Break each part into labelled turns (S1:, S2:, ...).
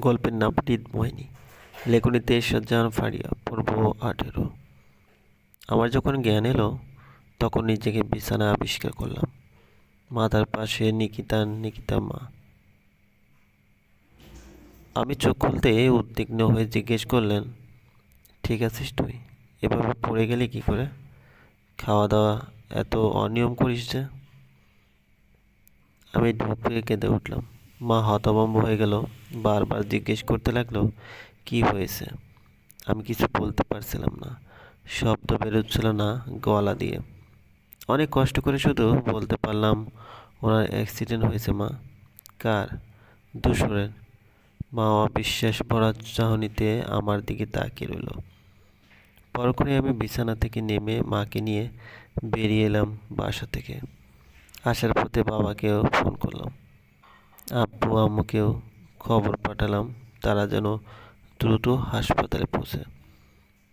S1: গল্পের নাম হৃদমোহিনী লেখনীতে সজ্জান ফারিয়া, পর্ব আঠেরো। আমার যখন জ্ঞান এলো, তখন নিজেকে বিছানা আবিষ্কার করলাম। মাথার পাশে, নিকিতা নিকিতা মা। আমি চোখ খুলতে উদ্বিগ্ন হয়ে জিজ্ঞেস করলেন, ঠিক আছিস তুই? এভাবে পড়ে গেলি কি করে? খাওয়া দাওয়া এত অনিয়ম করিস যে? আমি ঢুকরে কেঁদে উঠলাম। মা হতভম্ব হয়ে গেল। বারবার জিজ্ঞেস করতে লাগল, কি হয়েছে? আমি কিছু বলতে পারছিলাম না। শব্দ বেরোচ্ছিল না গলা দিয়ে। অনেক কষ্ট করে শুধু বলতে পারলাম, ওনার অ্যাক্সিডেন্ট হয়েছে, মা। কার? দুশোরের। মা অবিশ্বাস ভরা চাহনিতে আমার দিকে তাকিয়ে রইল। পরক্ষণে আমি বিছানা থেকে নেমে মাকে নিয়ে বেরিয়ে এলাম বাসা থেকে। আসার পথে বাবাকেও ফোন করলাম। আব্বু, আম্মুকেও খবর পাঠালাম, তারা যেন দ্রুত হাসপাতালে পৌঁছে।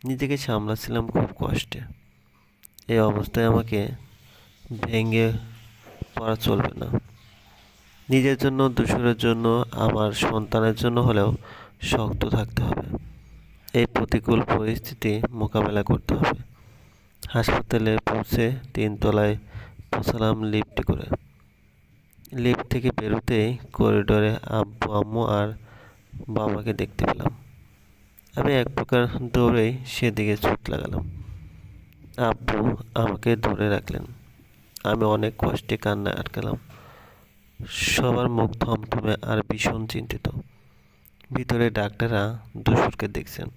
S1: নিজেকে সামলাচ্ছিলাম খুব কষ্টে। এই অবস্থায় আমাকে ভেঙে পড়া চলবে না। নিজের জন্য দূষণের জন্য, আমার সন্তানের জন্য হলেও শক্ত থাকতে হবে। এই প্রতিকূল পরিস্থিতি মোকাবেলা করতে হবে। হাসপাতালে পৌঁছে তিনতলায় পৌঁছালাম লিফটে করে। লিফট থেকে বেরোতেই করিডোরে আব্বু, আম্মু আর বাবাকে দেখতে পেলাম। আমি এক প্রকার দৌড়েই সেদিকে ছুট লাগালাম। আব্বু আমাকে ধরে রাখলেন। আমি অনেক কষ্টে কান্না আটকালাম। সবার মুখ থমথমে আর ভীষণ চিন্তিত। ভিতরে ডাক্তাররা দুশুরকে দেখছেন।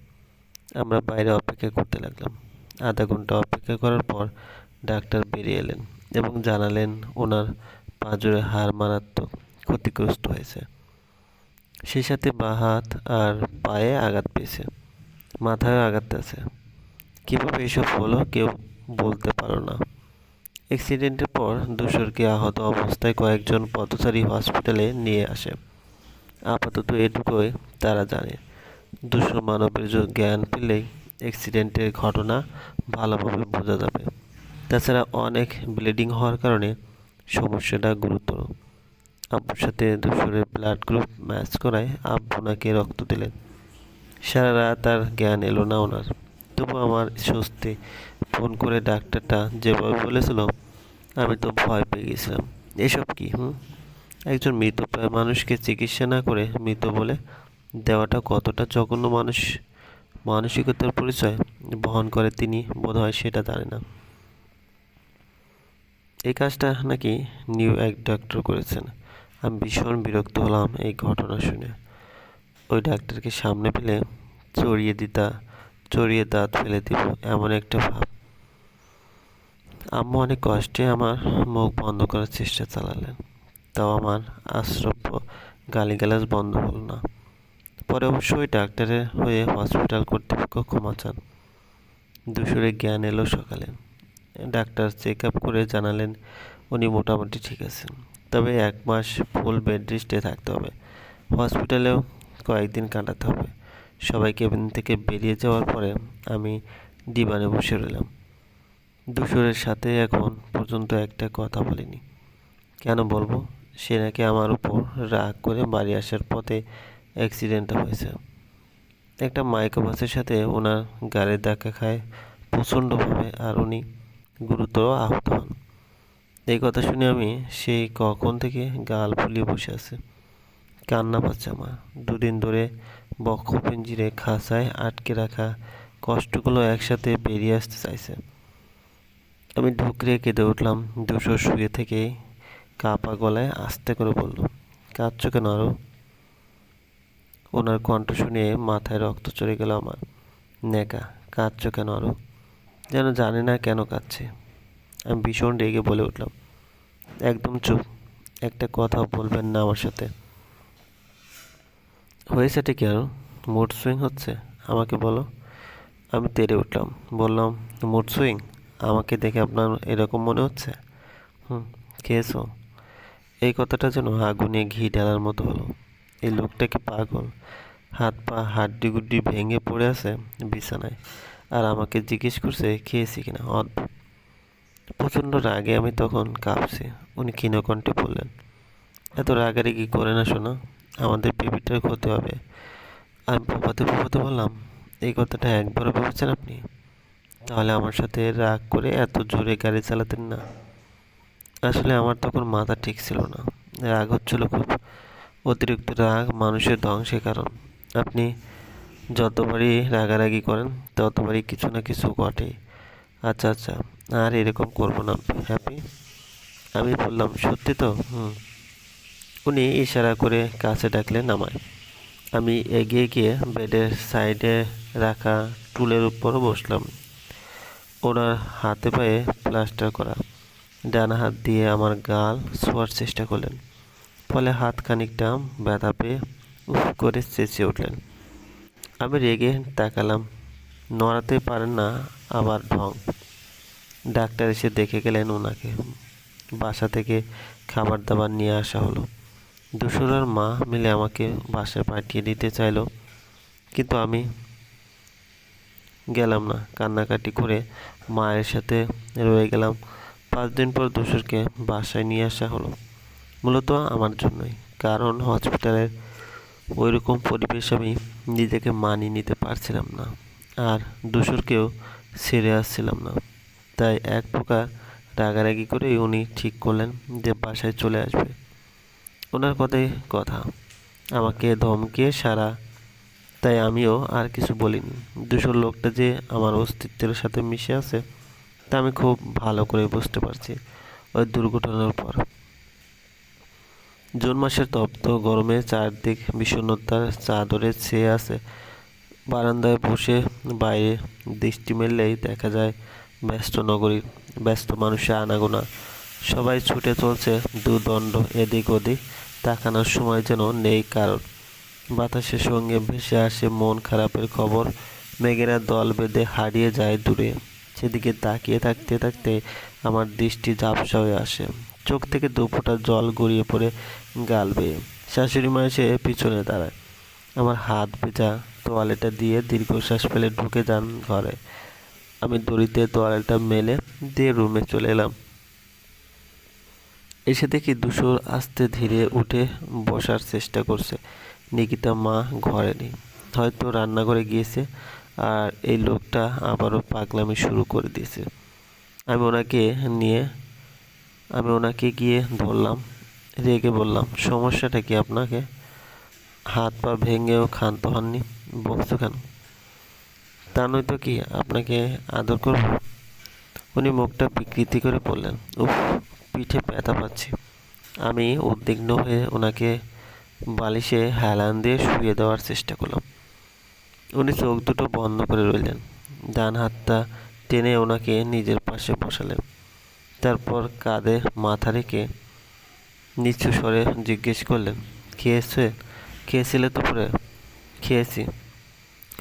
S1: আমরা বাইরে অপেক্ষা করতে লাগলাম। আধা ঘণ্টা অপেক্ষা করার পর ডাক্তার বেরিয়ে এলেন এবং জানালেন ওনার পাঁজরে হাড় মারাত্মক ক্ষতিগ্রস্ত হয়েছে। সেই সাথে বা হাত আর পায়ে আঘাত পেয়েছে মাথায় আঘাত আছে। কীভাবে এসব হলো কেউ বলতে পারো না। অ্যাক্সিডেন্টের পর দুশোরকে আহত অবস্থায় কয়েকজন পথচারী হসপিটালে নিয়ে আসে। আপাতত এটুকুই তারা জানে। দুশো মানবের জ্ঞান পেলেই অ্যাক্সিডেন্টের ঘটনা ভালোভাবে বোঝা যাবে। তাছাড়া অনেক ব্লিডিং হওয়ার কারণে সমস্যাটা গুরুতর আব্বুর সাথে দুশোরের ব্লাড গ্রুপ ম্যাচ করায় আব্বু নাকে রক্ত দিলেন। সারা রাত আর জ্ঞান এলো না ওনার। তবু আমার স্বস্তি, ফোন করে ডাক্তারটা যেভাবে বলেছিল, আমি তো ভয় পেয়ে গেছিলাম। এসব কি, হুম? একজন মৃতপ্রায় মানুষকে চিকিৎসা না করে মৃত বলে দেওয়াটা কতটা জঘন্য মানুষ, মানসিকতার পরিচয় বহন করে তিনি, বোধহয় সেটা জানে না। এই কাজটা নাকি নিউ এক ডাক্তার করেছেন। আমি ভীষণ বিরক্ত হলাম এই ঘটনা শুনে। ওই ডাক্তারকে সামনে পেলে চড়িয়ে দিতা, চড়িয়ে দাঁত ফেলে দিব এমন একটা ভাব। আম্মু অনেক কষ্টে আমার মুখ বন্ধ করার চেষ্টা চালালেন। তাও আমার আশ্রব্য গালিগালাজ বন্ধ হলো না। পরে অবশ্যই ডাক্তারের হয়ে হসপিটাল কর্তৃপক্ষ ক্ষমা চান। দুশোরে জ্ঞান এলো সকালে। ডাক্তার চেক আপ করে জানালেন, উনি মোটামুটি ঠিক আছেন। তবে এক মাস ফুল বেড রেস্টে থাকতে হবে। হসপিটালেও কয়েকদিন কাটাতে হবে। সবাই কেবিন থেকে বেরিয়ে যাওয়ার পরে আমি ডিবানে বসে রইলাম। দুশোরের সাথে এখন পর্যন্ত একটা কথা বলিনি। কেন বলব? সে নাকি আমার উপর রাগ করে বাড়ি আসার পথে অ্যাক্সিডেন্টটা হয়েছে। একটা মাইক্রোবাসের সাথে ওনার গাড়ির ধাক্কা খায় প্রচণ্ডভাবে, আর উনি গুরুতর আহত হন। এই কথা শুনে আমি সেই কখন থেকে গাল ফুলিয়ে বসে আছে, কান্না পাচ্ছে আমার। দুদিন ধরে বক্ষ পিঞ্জিরে খাঁচায় আটকে রাখা কষ্টগুলো একসাথে বেরিয়ে আসতে চাইছে। আমি ঢুকরে কেঁদে উঠলাম, দুশো শুয়ে থেকে কাপা গলায় আস্তে করে বলল, কাঁদছো কেন আরও ওনার কণ্ঠ শুনে মাথায় রক্ত চড়ে গেল আমার। নেকা, কাঁদছো কেন আরও যেন জানে না কেন কাঁদছে। আমি ভীষণ রেগে বলে উঠলাম, একদম চুপ, একটা কথাও বলবেন না আমার সাথে। হয়েছেটা কি আরও মুড সুইং হচ্ছে, আমাকে বলো। আমি তেড়ে উঠলাম, বললাম মুড সুইং আমাকে দেখে আপনার এরকম মনে হচ্ছে? হুম, খেয়েছো। এই কথাটা যেন আগুনে ঘি ঢালার মতো হলো। এই লোকটাকে পাগল? হাত পা হাড্ডি গুড্ডি ভেঙে পড়ে আছে বিছানায়। আর আমাকে জিজ্ঞেস করছে, খেয়েছি কিনা? অদ্ভুত প্রচণ্ড রাগে আমি তখন কাঁপছি। উনি ক্ষীণকণ্ঠে বললেন, এত রাগারাগি করে না শোনা আমাদের বেবিটার ক্ষতি হবে। আমি ফুপাতে ফুপাতে বললাম, এই কথাটা একবারও ভেবেছেন আপনি? তাহলে আমার সাথে রাগ করে এত জোরে গাড়ি চালাতেন না। আসলে আমার তখন মাথা ঠিক ছিল না। রাগ হচ্ছিল খুব। অতিরিক্ত রাগ মানুষের ধ্বংসের কারণ। আপনি যতবারই রাগারাগি করেন, ততবারই কিছু না কিছু ঘটে। আচ্ছা আচ্ছা আর এরকম করব না, হ্যাপি? আমি বললাম, সত্যি তো? হুম। উনি ইশারা করে কাছে ডাকলেন আমায়। আমি এগিয়ে গিয়ে বেডের সাইডে রাখা টুলের উপর বসলাম। ওনার হাতে পায়ে প্লাস্টার করা। ডান হাত দিয়ে আমার গাল ছোঁয়ার চেষ্টা করলেন। ফলে হাত খানিকটা ব্যথা পেয়ে উফ করে চেঁচিয়ে উঠলেন। আমি রেগে তাকালাম। নড়াতে পারেন না, আবার ঢং। ডাক্তার এসে দেখে গেলেন ওনাকে। বাসা থেকে খাবার দাবার নিয়ে আসা হলো। দুশোরার মা মিলে আমাকে বাসায় পাঠিয়ে দিতে চাইলো, কিন্তু আমি গেলাম না। কান্নাকাটি করে মায়ের সাথে রয়ে গেলাম। পাঁচ দিন পর দুশোরকে বাসায় নিয়ে আসা হলো। মূলত আমার জন্যই, কারণ হসপিটালের ওইরকম পরিবেশ আমি নিজেকে মানিয়ে নিতে পারছিলাম না। আর দুশোরকেও ছেড়ে আসছিলাম না। তাই এক প্রকার রাগারাগি করেই উনি ঠিক করলেন যে বাসায় চলে আসবে। ওনার কথাই কথা। আমাকে ধমকে সারা, তাই আমিও আর কিছু বলিনি। দুশোর লোকটা যে আমার অস্তিত্বের সাথে মিশে আছে, তা আমি খুব ভালো করে বুঝতে পারছি ওই দুর্ঘটনার পর জুন মাসের তপ্ত গরমে চারদিক বিষণ্ণতার চাদরে ছেয়ে আছে। বারান্দায় বসে বাইরে দৃষ্টি মেললেই দেখা যায় ব্যস্ত নগরী, ব্যস্ত মানুষের আনাগোনা। সবাই ছুটে চলছে দুদণ্ড এদিক ওদিক, তাকানোর সময় যেন নেই কারণ বাতাসের সঙ্গে ভেসে আসে মন খারাপের খবর। মেঘেরা দল বেঁধে হারিয়ে যায় দূরে। সেদিকে তাকিয়ে থাকতে থাকতে আমার দৃষ্টি ঝাপসা হয়ে আসে। চোখ থেকে দু ফোঁটা জল গড়িয়ে পড়ে গাল বেয়ে। শাশুড়ি মা এসে পিছনে দাঁড়ায়। আমার হাত ভেজা তোয়ালেটা দিয়ে দীর্ঘশ্বাস ফেলে ঢুকে যান ঘরে। আমি দড়িতে তোয়ালেটা মেলে দিয়ে রুমে চলে এলাম। এসে দেখি দুশোর আস্তে ধীরে উঠে বসার চেষ্টা করছে। নিকিতা মা ঘরে নেই। হয়তো রান্নাঘরে গিয়েছে আর এই লোকটা আবারও পাগলামি শুরু করে দিয়েছে। আমি ওনাকে নিয়ে আমি ওনাকে গিয়ে ধরলাম রেগে বললাম, সমস্যাটা কি আপনাকে? হাত পা ভেঙেও ক্ষান্ত হননি? বকছো কেন? তা নয়তো কি আপনাকে আদর করব? উনি মুখটা বিকৃতি করে বললেন, উফ, পিঠে ব্যথা পাচ্ছি। আমি উদ্বিগ্ন হয়ে ওনাকে বালিশে হেলান দিয়ে শুয়ে দেওয়ার চেষ্টা করলাম। উনি চোখ দুটো বন্ধ করে রইলেন, ডান হাতটা টেনে ওনাকে নিজের পাশে বসালেন। তারপর কাঁধে মাথা রেখে নিচু স্বরে জিজ্ঞেস করলেন খেয়েছে খেয়েছিলে দুপুরে? খেয়েছি।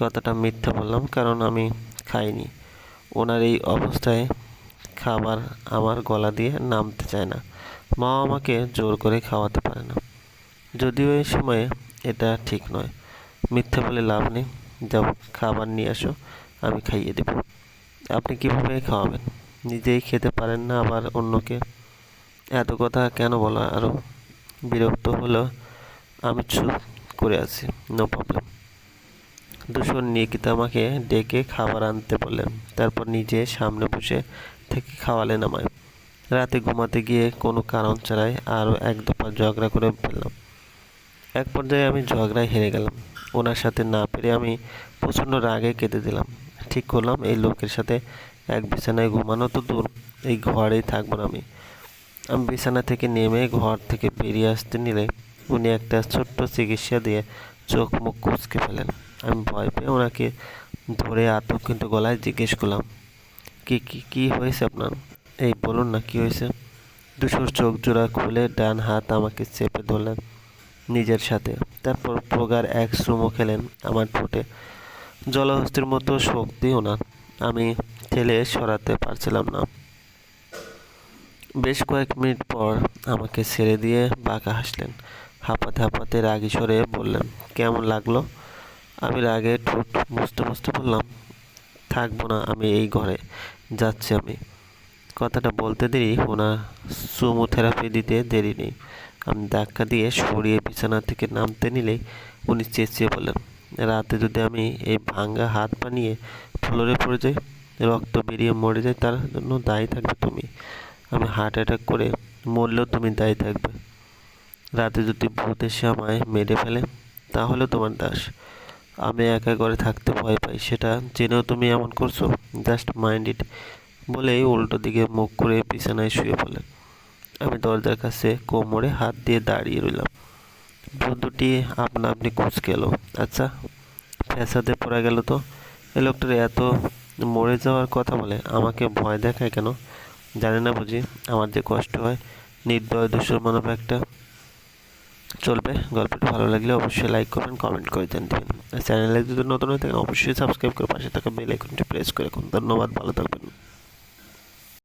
S1: কথাটা মিথ্যা বললাম, কারণ আমি খাইনি। ওনার এই অবস্থায় খাবার আমার গলা দিয়ে নামতে চায় না। মা আমাকে জোর করে খাওয়াতে পারে না। যদিও এই সময়ে এটা ঠিক নয়। মিথ্যা বলে লাভ নেই। যাও, খাবার নিয়ে আসো, আমি খাইয়ে দেব। আপনি কীভাবে খাওয়াবেন? নিজেই খেতে পারেন না আবার অন্যকে। এত কথা কেন বলা আরও বিরক্ত হলো? আমি চুপ করে আছি নো প্রবলেম দুশোর নিকিতা আমাকে ডেকে খাবার আনতে বললেন, তারপর নিজে সামনে বসে থেকে খাওয়ালেন আমায়। রাতে ঘুমাতে গিয়ে কোনো কারণ ছাড়াই আরও এক দফা ঝগড়া করে ফেললাম। এক পর্যায়ে আমি ঝগড়ায় হেরে গেলাম। ওনার সাথে না পেরে আমি প্রচণ্ড রাগে কেঁদে দিলাম। ঠিক করলাম এই লোকের সাথে এক বিছানায় ঘুমানো তো দূর, এই ঘরেই থাকব না আমি। আমি বিছানা থেকে নেমে ঘর থেকে বেরিয়ে আসতে নিলে উনি একটা ছোট্ট চিকিৎসা দিয়ে চোখ মুখ কুচকে ফেলেন। আমি ভয় পেয়ে ওনাকে ধরে আতঙ্কিত গলায় জিজ্ঞেস করলাম, কি কি কি হয়েছে আপনার? এই বলুন না, কি হয়েছে? দুশোর চোখ জোড়া খুলে ডান হাত আমাকে চেপে ধরলেন নিজের সাথে। তারপর প্রগার এক শ্রুমো খেলেন আমার ঠোঁটে। জলহস্তির মতো শক্তি ওনার। আমি ঠেলে সরাতে পারছিলাম না। বেশ কয়েক মিনিট পর আমাকে ছেড়ে দিয়ে বাঁকা হাসলেন। হাঁপাতে হাঁপাতে রাগি সরে বললেন, কেমন লাগল? আমি রাগে ঠোঁট মুছতে মুছতে বললাম, থাকব না আমি এই ঘরে, যাচ্ছি আমি। কথাটা বলতে দেরি ওনার সুমো থেরাপি দিতে দেরি নেই। আমি ধাক্কা দিয়ে সরিয়ে বিছানা থেকে নামতে নিলেই উনি চেঁচিয়ে বললেন, রাতে যদি আমি এই ভাঙ্গা হাত বানিয়ে ফ্লোরে পড়ে যাই রক্ত বেরিয়ে মরে যায়, তার জন্য দায়ী থাকবে তুমি। আমি হার্ট অ্যাটাক করে মরলেও তুমি দায়ী থাকবে। রাতে যদি ভূত এসে আমায় মেরে ফেলে তাহলেও তোমার দাস। আমি একা ঘরে থাকতে ভয় পাই, সেটা জেনেও তুমি এমন করছ? জাস্ট মাইন্ড ইট বলেই উল্টো দিকে মুখ করে বিছানায় শুয়ে পড়লেন আমি দরজার কাছে কোমরে হাত দিয়ে দাঁড়িয়ে রইলাম। ভূত দুটি আপনা আপনি কুচকে এলো। আচ্ছা ফ্যাসাদে পড়ে গেল তো? এ লোকটার এত মরে যাওয়ার কথা বলে আমাকে ভয় দেখায় কেন? জানে না বুঝি। আমার যে কষ্ট হয়, নির্দয় দোষের মানব একটা চলবে। গল্পটি ভালো লাগলে অবশ্যই লাইক করবেন কমেন্ট করে দেন আর চ্যানেলে যদি নতুন হয়ে থাকে অবশ্যই সাবস্ক্রাইব করে পাশে থাকা বেল আইকনটি প্রেস করে রাখুন। ধন্যবাদ, ভালো থাকবেন।